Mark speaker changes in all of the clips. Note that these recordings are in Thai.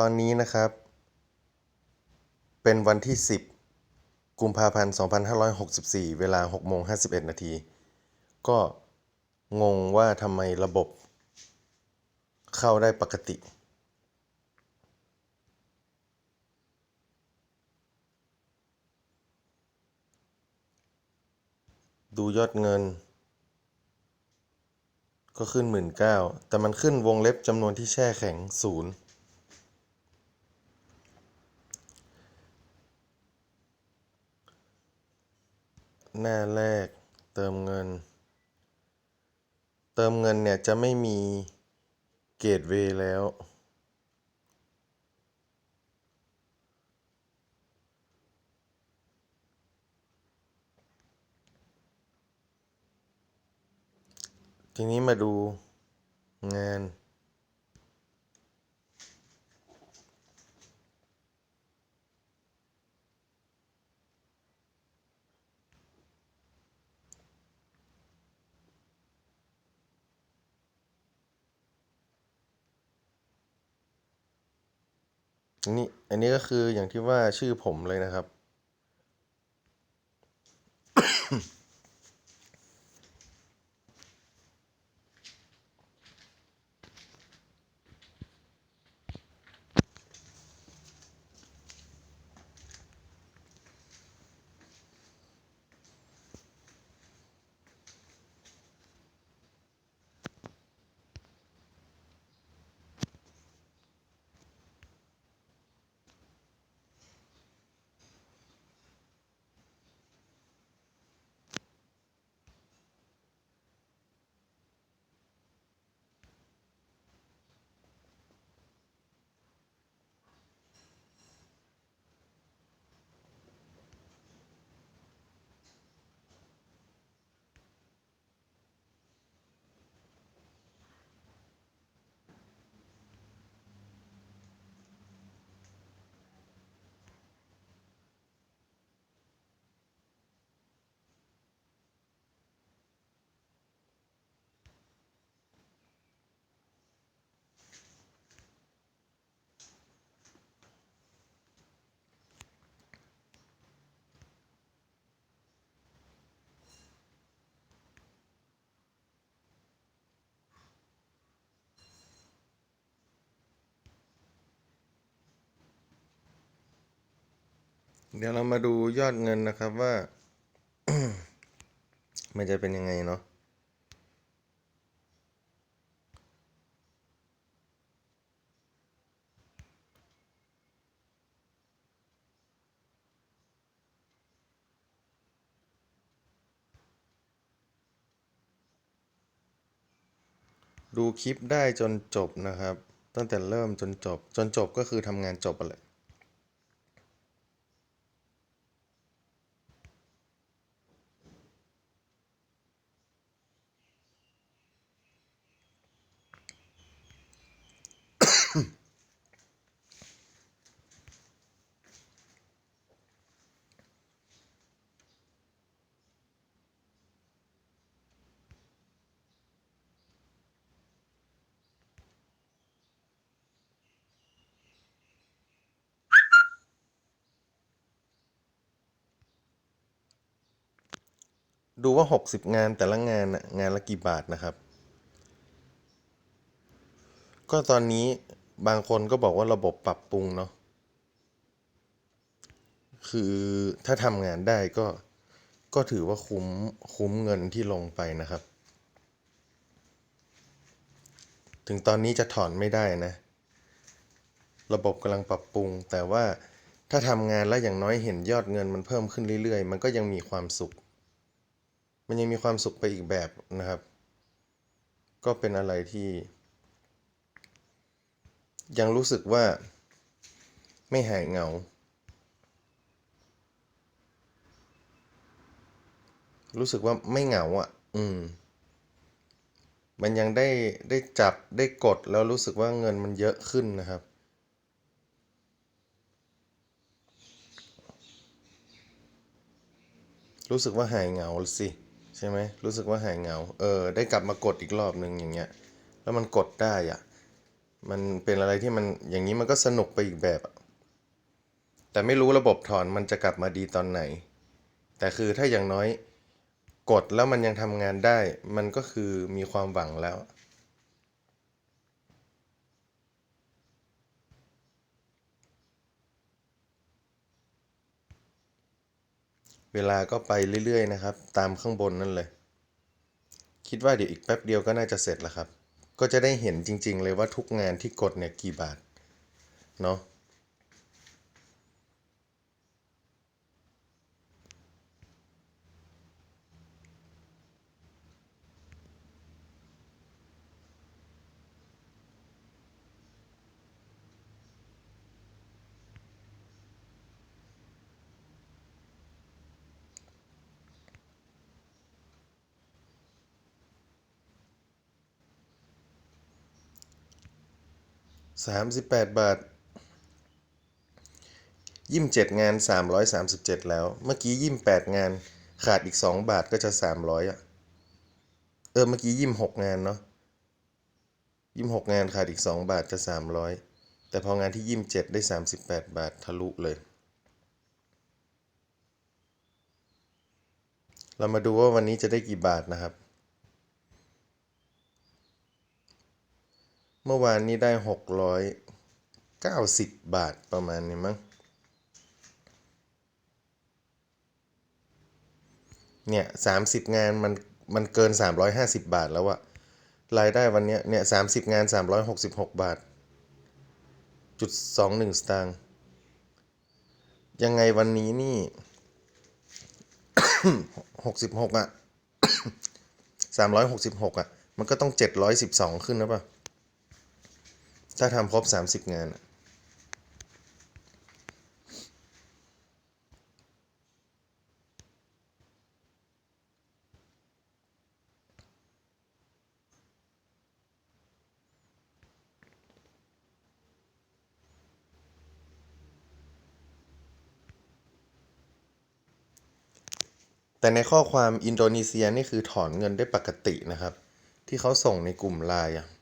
Speaker 1: ตอนนี้นะครับ เป็นวันที่ 10 กุมภาพันธ์ 2564 เวลา6โมง51 นาที ก็งงว่าทำไมระบบเข้าได้ปกติ ดูยอดเงิน ก็ขึ้น 19,000แต่มันขึ้นวงเล็บจำนวนที่แช่แข็ง 0 หน้าแรก เติมเงิน เติมเงินเนี่ยจะไม่มีเกตเวแล้ว ทีนี้มาดูงาน นี่อันนี้ก็คืออย่างที่ว่าชื่อผมเลยนะครับ เดี๋ยวเรามาดูยอดเงินนะครับว่า มันจะเป็นยังไงเนาะดูคลิปได้จนจบนะครับ ตั้งแต่เริ่มจนจบ จนจบก็คือทำงานจบอะแหละ ดูว่า 60 งานแต่ละงานงานละกี่บาทนะครับ ก็ตอนนี้บางคนก็บอกว่าระบบปรับปรุงเนาะคือถ้าทำงานได้ก็ก็ถือว่าคุ้มคุ้มเงินที่ลงไปนะครับ ถึงตอนนี้จะถอนไม่ได้นะ ระบบกำลังปรับปรุง แต่ว่าถ้าทำงานแล้วอย่างน้อยเห็นยอดเงินมันเพิ่มขึ้นเรื่อยๆ มันก็ยังมีความสุข มันยังมีความสุขไปอีกแบบนะครับ ก็เป็นอะไรที่ ยังรู้สึกว่าไม่หายเหงา รู้สึกว่าไม่เหงาอะ อืม มันยังได้ได้จับได้กดแล้วรู้สึกว่าเงินมันเยอะขึ้นนะครับรู้สึกว่าหายเหงาสิ ใช่ไหมรู้สึกว่าหายเหงา เออ ได้กลับมากดอีกรอบนึงอย่างเงี้ย แล้วมันกดได้อะมันเป็นอะไรที่มันอย่างนี้มันก็สนุกไปอีกแบบแต่ไม่รู้ระบบถอนมันจะกลับมาดีตอนไหน แต่คือถ้าอย่างน้อยกดแล้วมันยังทำงานได้ มันก็คือมีความหวังแล้ว เวลาก็ไปเรื่อยๆนะครับ ตามข้างบนนั่นเลย คิดว่าเดี๋ยวอีกแป๊บเดียวก็น่าจะเสร็จแล้วครับ ก็จะได้เห็นจริงๆเลยว่าทุกงานที่กดเนี่ยกี่บาท เนาะ สามสิบแปดบาทยี่สิบเจ็ดงานสามร้อยสามสิบเจ็ดแล้ว เมื่อกี้ยี่สิบแปดงานขาดอีกสองบาทก็จะสามร้อยอะ เออเมื่อกี้ยี่สิบหกงานเนาะยี่สิบหกงานขาดอีกสองบาทจะสามร้อยแต่พองานที่ยี่สิบเจ็ดได้สามสิบแปดบาททะลุเลย เรามาดูว่าวันนี้จะได้กี่บาทนะครับ เมื่อวานนี้ได้หกร้อยเก้าสิบบาทประมาณนี้มั้ง เนี่ยสามสิบงานมันมันเกินสามร้อยห้าสิบบาทแล้วอะรายได้วันเนี้ยเนี่ยสามสิบงานสามร้อยหกสิบหกบาทจุดสองหนึ่งสตางค์ยังไงวันนี้นี่หกสิบหกอะสามร้อยหกสิบหกอะมันก็ต้องเจ็ดร้อยสิบสองขึ้นนะป่ะ ถ้าทำครบสามสิบงานแต่ในข้อความอินโดนีเซียนี่คือถอนเงินได้ปกตินะครับ ที่เขาส่งในกลุ่มไลน์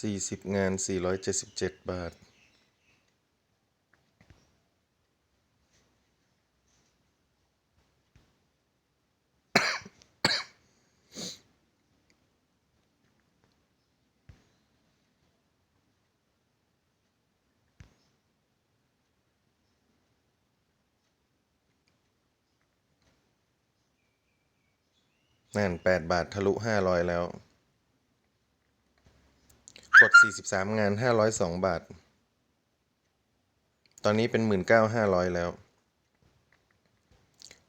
Speaker 1: อะสี่สิบงานสี่ร้อยเจ็ดสิบเจ็ดบาท นั่นแปดบาททะลุห้าร้อยแล้ว กด 43 งาน 502 บาท ตอนนี้เป็น 19,500 แล้ว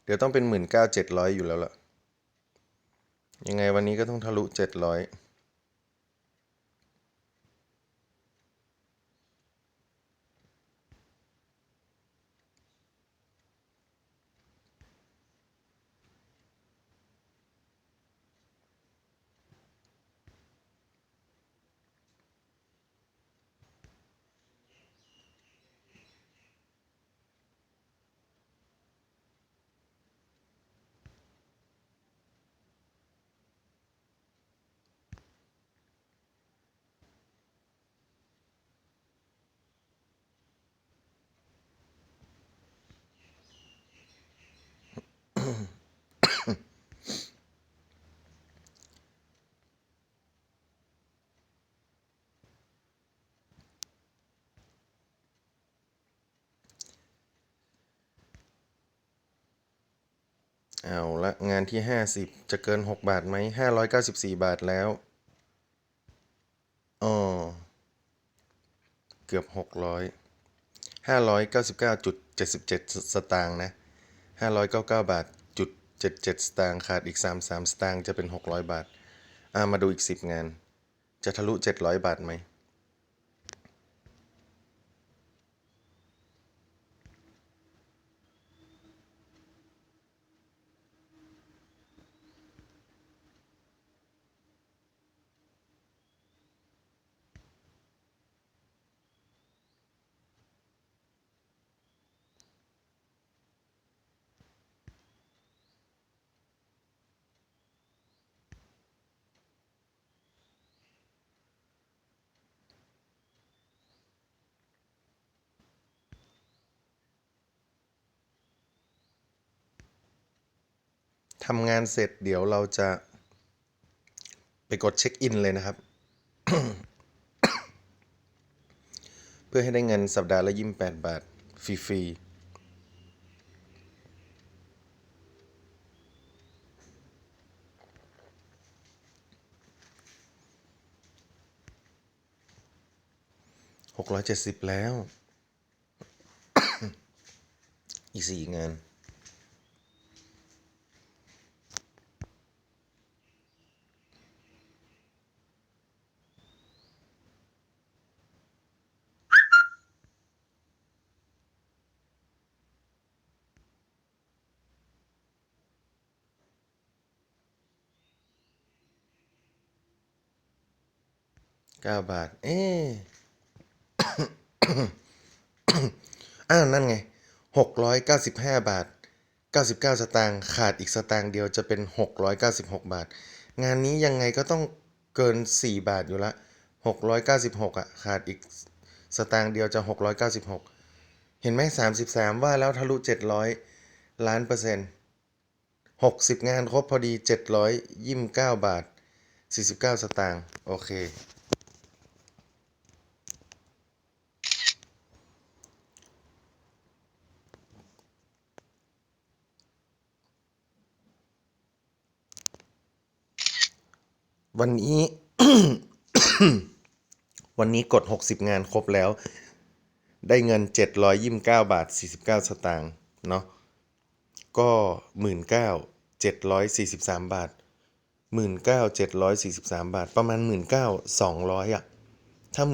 Speaker 1: เดี๋ยวต้องเป็น 19,700 อยู่แล้วล่ะ ยังไงวันนี้ก็ต้องทะลุ 700 เอาละงานที่ 50 จะเกิน 6 บาทไหม594 บาทแล้วอ๋อเกือบ 600 599.77 สตางค์นะ 599 บาทจุด77 สตางค์ขาดอีก 33 สตางค์จะเป็น 600 บาท อ่ามาดูอีก 10 งาน จะทะลุ 700 บาทไหม ทำงานเสร็จเดี๋ยวเราจะไปกดเช็คอินเลยนะครับ เพื่อให้ได้เงินสัปดาห์ละ28บาท ฟรีๆ670แล้ว อีกสี่งาน ก้าบาท เอ๊อ้านั่นไงหกร้อยเก้าสิบห้าบาทเก้าสิบเก้าสตางค์ขาดอีกสตางค์เดียวจะเป็นหกร้อยเก้าสิบหกบาท งานนี้ยังไงก็ต้องเกินสี่บาทอยู่ละหกร้อยเก้าสิบหกอะ ขาดอีกสตางค์เดียวจะหกร้อยเก้าสิบหกเห็นไหมสามสิบสามว่าแล้วทะลุเจ็ดร้อยล้านเปอร์เซ็นต์หกสิบงานครบพอดีเจ็ดร้อยยี่สิบเก้าบาทสี่สิบเก้าสตางค์โอเค วันนี้ วันนี้กด 60 งานครบแล้ว ได้เงิน 729 บาท 49 สตางค์เนาะก็ 19,743 บาท 19,743 บาท ประมาณ 19,200 อะ ถ้า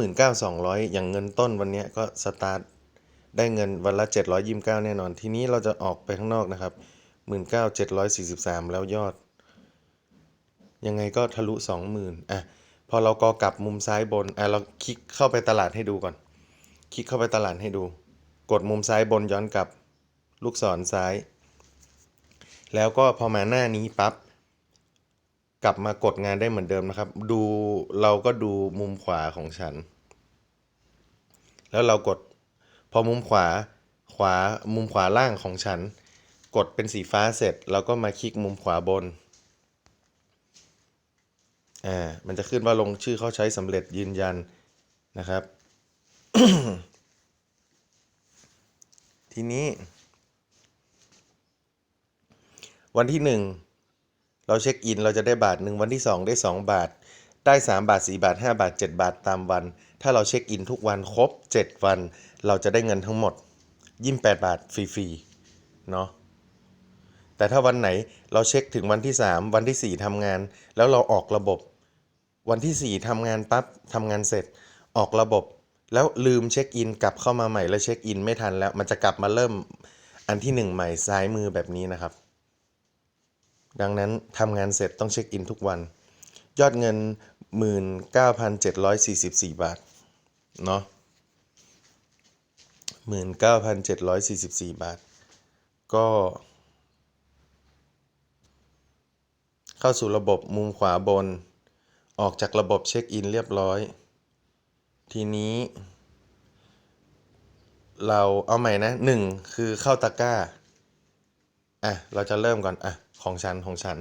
Speaker 1: 19,200 อย่างเงินต้นวันนี้ก็สตาร์ทได้เงินวันละ 729 แน่นอน ทีนี้เราจะออกไปข้างนอกนะครับ 19,743 แล้วยอด ยังไงก็ทะลุสองหมื่นอะพอเราก็กลับมุมซ้ายบนอะเราคลิกเข้าไปตลาดให้ดูก่อน คลิกเข้าไปตลาดให้ดู กดมุมซ้ายบนย้อนกลับลูกศรซ้าย แล้วก็พอมาหน้านี้ปั๊บกลับมากดงานได้เหมือนเดิมนะครับ ดูเราก็ดูมุมขวาของฉัน แล้วเรากดพอมุมขวาขวามุมขวาล่างของฉัน กดเป็นสีฟ้าเสร็จเราก็มาคลิกมุมขวาบน อ่ามันจะขึ้นว่าลงชื่อเข้าใช้สำเร็จยืนยันนะครับ ทีนี้ วันที่หนึ่งเราเช็คอินเราจะได้บาทหนึ่งวันที่สองได้สองบาท ได้สามบาทสี่บาทห้าบาทเจ็ดบาทตามวัน ถ้าเราเช็คอินทุกวันครบเจ็ดวัน เราจะได้เงินทั้งหมดยี่สิบแปดบาทฟรีๆเนาะ แต่ถ้าวันไหนเราเช็คถึงวันที่ 3 วันที่ 4ทำงาน แล้วเราออกระบบ วันที่ 4ทำงานปั๊บทำงานเสร็จ ออกระบบ แล้วลืมเช็คอินกลับเข้ามาใหม่แล้วเช็คอินไม่ทันแล้ว มันจะกลับมาเริ่มอันที่ 1 ใหม่ซ้ายมือแบบนี้นะครับ ดังนั้นทำงานเสร็จต้องเช็คอินทุกวัน ยอดเงิน 19,744 บาทเนาะ19,744 บาท ก็ เข้าสู่ระบบมุมขวาบน ออกจากระบบเช็คอินเรียบร้อย ทีนี้ เราเอาใหม่นะหนึ่งคือเข้าตะกร้า อะ เราจะเริ่มก่อน อะ ของฉันของฉัน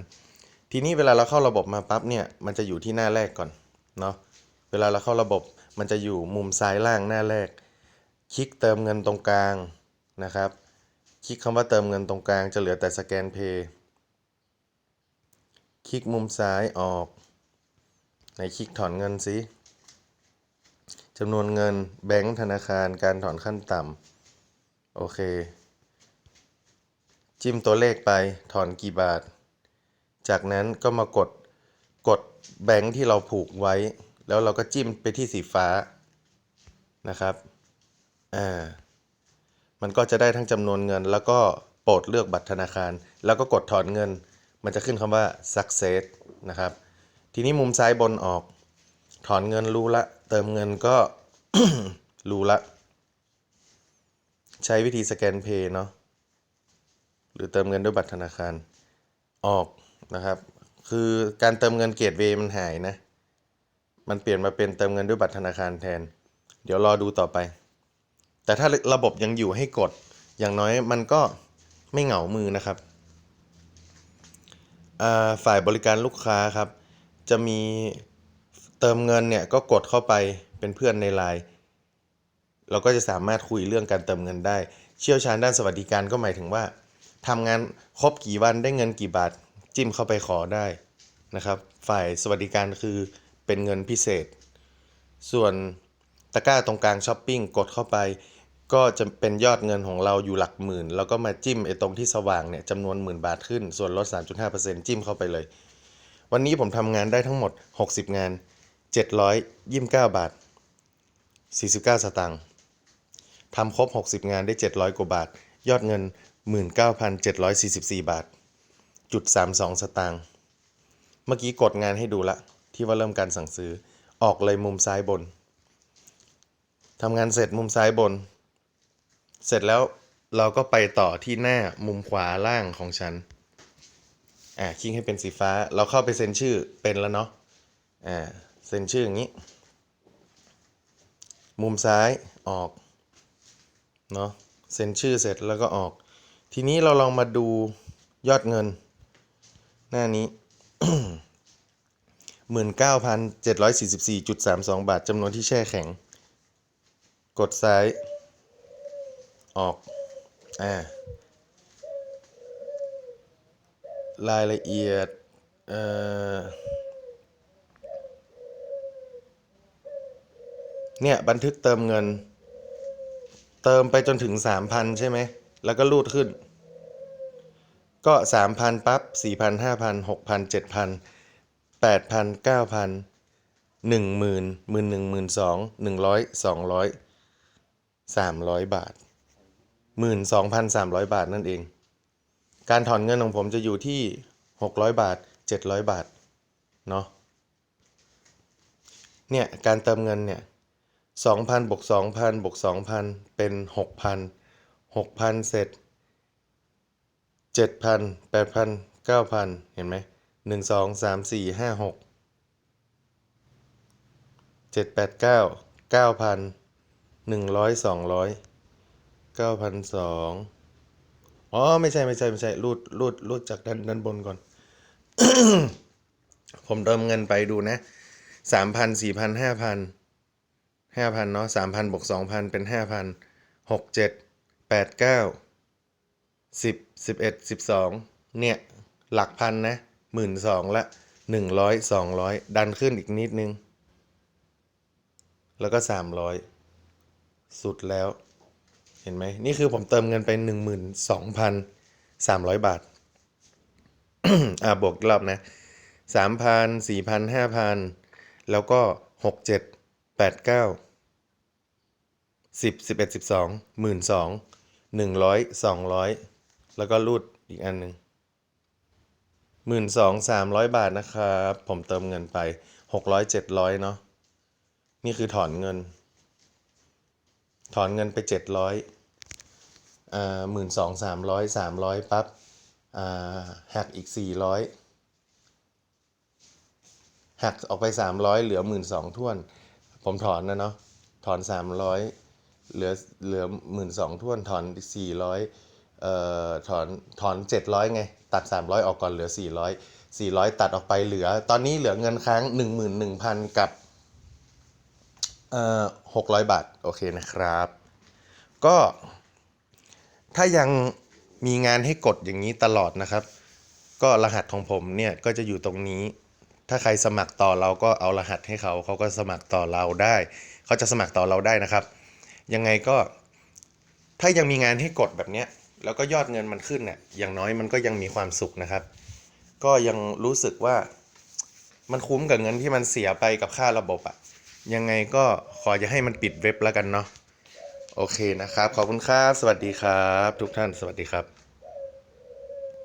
Speaker 1: ทีนี้เวลาเราเข้าระบบมาปั๊บเนี่ย มันจะอยู่ที่หน้าแรกก่อน เนาะ เวลาเราเข้าระบบมันจะอยู่มุมซ้ายล่างหน้าแรก คลิกเติมเงินตรงกลางนะครับ คลิกคำว่าเติมเงินตรงกลางจะเหลือแต่สแกนเพย์ คลิกมุมซ้ายออกไหนคลิกถอนเงินสิจำนวนเงินแบงก์ธนาคารการถอนขั้นต่ำโอเค จิ้มตัวเลขไปถอนกี่บาท จากนั้นก็มากดกดแบงค์ที่เราผูกไว้ แล้วเราก็จิ้มไปที่สีฟ้านะครับอ่ามันก็จะได้ทั้งจำนวนเงิน แล้วก็โปรดเลือกบัตรธนาคาร แล้วก็กดถอนเงิน มันจะขึ้นคำว่า success นะครับ ทีนี้มุมซ้ายบนออก ถอนเงินรู้ละ เติมเงินก็รู้ละ ใช้วิธีสแกนเพย์เนาะ หรือเติมเงินด้วยบัตรธนาคาร ออกนะครับ คือการเติมเงินเกตเวมันหายนะ มันเปลี่ยนมาเป็นเติมเงินด้วยบัตรธนาคารแทน เดี๋ยวรอดูต่อไป แต่ถ้าระบบยังอยู่ให้กด อย่างน้อยมันก็ไม่เหงามือนะครับ ฝ่ายบริการลูกค้าครับ จะมีเติมเงินเนี่ยก็กดเข้าไปเป็นเพื่อนในไลน์เราก็จะสามารถคุยเรื่องการเติมเงินได้ เชี่ยวชาญด้านสวัสดิการก็หมายถึงว่าทำงานครบกี่วันได้เงินกี่บาท จิ้มเข้าไปขอได้นะครับ ฝ่ายสวัสดิการคือเป็นเงินพิเศษ ส่วนตะกร้าตรงกลางช้อปปิ้งกดเข้าไป ก็จะเป็นยอดเงินของเราอยู่หลักหมื่น แล้วก็มาจิ้มไอ้ตรงที่สว่างเนี่ยจำนวนหมื่นบาทขึ้น ส่วนลด 3.5%จิ้มเข้าไปเลย วันนี้ผมทำงานได้ทั้งหมด 60 งาน 729 บาท 49 สตางค์ทำครบ 60 งานได้ 700 กว่าบาท ยอดเงิน 19,744 บาท จุด 32 สตางค์ เมื่อกี้กดงานให้ดูละ ที่ว่าเริ่มการสั่งซื้อ ออกเลยมุมซ้ายบน ทำงานเสร็จมุมซ้ายบน เสร็จแล้วเราก็ไปต่อที่หน้ามุมขวาล่างของฉันอ่าคลิกให้เป็นสีฟ้า เราเข้าไปเซ็นชื่อเป็นแล้วเนาะอ่าเซ็นชื่ออย่างนี้ มุมซ้ายออกเนาะเซ็นชื่อเสร็จแล้วก็ออก ทีนี้เราลองมาดูยอดเงิน หน้านี้หมื่นเก้าพันเจ็ดร้อยสี่สิบสี่จุดสามสองบาทจำนวนที่แช่แข็ง กดซ้าย ออกอ่ารายละเอียดเอ่อเนี่ยบันทึกเติมเงิน เติมไปจนถึงสามพันใช่ไหม แล้วก็รูดขึ้น ก็สามพันปั๊บสี่พันห้าพันหกพันเจ็ดพันแปดพันเก้าพันหนึ่งหมื่นหมื่นหนึ่งหมื่นสองหนึ่งร้อยสองร้อยสามร้อยบาท หมื่นสองพันสามร้อยบาทนั่นเอง การถอนเงินของผมจะอยู่ที่หกร้อยบาทเจ็ดร้อยบาท เนาะ เนี่ย การเติมเงินเนี่ยสองพันบวกสองพันบวกสองพันเป็นหกพันหกพันเสร็จเจ็ดพันแปดพันเก้าพันเห็นไหมหนึ่งสองสามสี่ห้าหกเจ็ดแปดเก้าเก้าพันหนึ่งร้อยสองร้อย เก้าพันสองอ๋อ ไม่ใช่ไม่ใช่ไม่ใช่รูดรูดรูดจากด้านด้านบนก่อน ผมเติมเงินไปดูนะสามพันสี่พันห้าพันห้าพันเนาะสามพันบวกสองพันเป็นห้าพันหกเจ็ดแปดเก้าสิบสิบเอ็ดสิบสองเนี่ย หลักพันนะหมื่นสองละหนึ่งร้อยสองร้อยดันขึ้นอีกนิดนึง แล้วก็สามร้อยสุดแล้ว เห็นไหมนี่คือผมเติมเงินไปหนึ่งหมื่นสองพันสามร้อยบาท อ่าบวกรอบนะสามพันสี่พันห้าพันแล้วก็หกเจ็ดแปดเก้าสิบสิบเอ็ดสิบสองหมื่นสองหนึ่งร้อยสองร้อยแล้วก็รูดอีกอันหนึ่งหมื่นสองสามร้อยบาทนะครับ ผมเติมเงินไปหกร้อยเจ็ดร้อยเนาะนี่คือถอนเงิน ถอนเงินไปเจ็ดร้อย หมื่นสองสามร้อยสามร้อยปั๊บอ่าหักอีกสี่ร้อยหักออกไปสามร้อยเหลือหมื่นสองท่วน ผมถอนนะเนาะถอนสามร้อยเหลือเหลือหมื่นสองท่วนถอนสี่ร้อยเอ่อถอนถอนเจ็ดร้อยไง ตัดสามร้อยออกก่อนเหลือสี่ร้อยสี่ร้อยตัดออกไปเหลือ ตอนนี้เหลือเงินค้างหนึ่งหมื่นหนึ่งพันกับเอ่อหกร้อยบาท โอเคนะครับ ก็ ถ้ายังมีงานให้กดอย่างนี้ตลอดนะครับ ก็รหัสของผมเนี่ยก็จะอยู่ตรงนี้ ถ้าใครสมัครต่อเราก็เอารหัสให้เขา เขาก็สมัครต่อเราได้ เขาจะสมัครต่อเราได้นะครับ ยังไงก็ ถ้ายังมีงานให้กดแบบเนี้ย แล้วก็ยอดเงินมันขึ้นเนี่ยอย่างน้อยมันก็ยังมีความสุขนะครับ ก็ยังรู้สึกว่ามันคุ้มกับเงินที่มันเสียไปกับค่าระบบอะยังไงก็ขออย่าให้มันปิดเว็บแล้วกันเนาะ โอเคนะครับ ขอบคุณครับ สวัสดีครับ ทุกท่าน สวัสดีครับ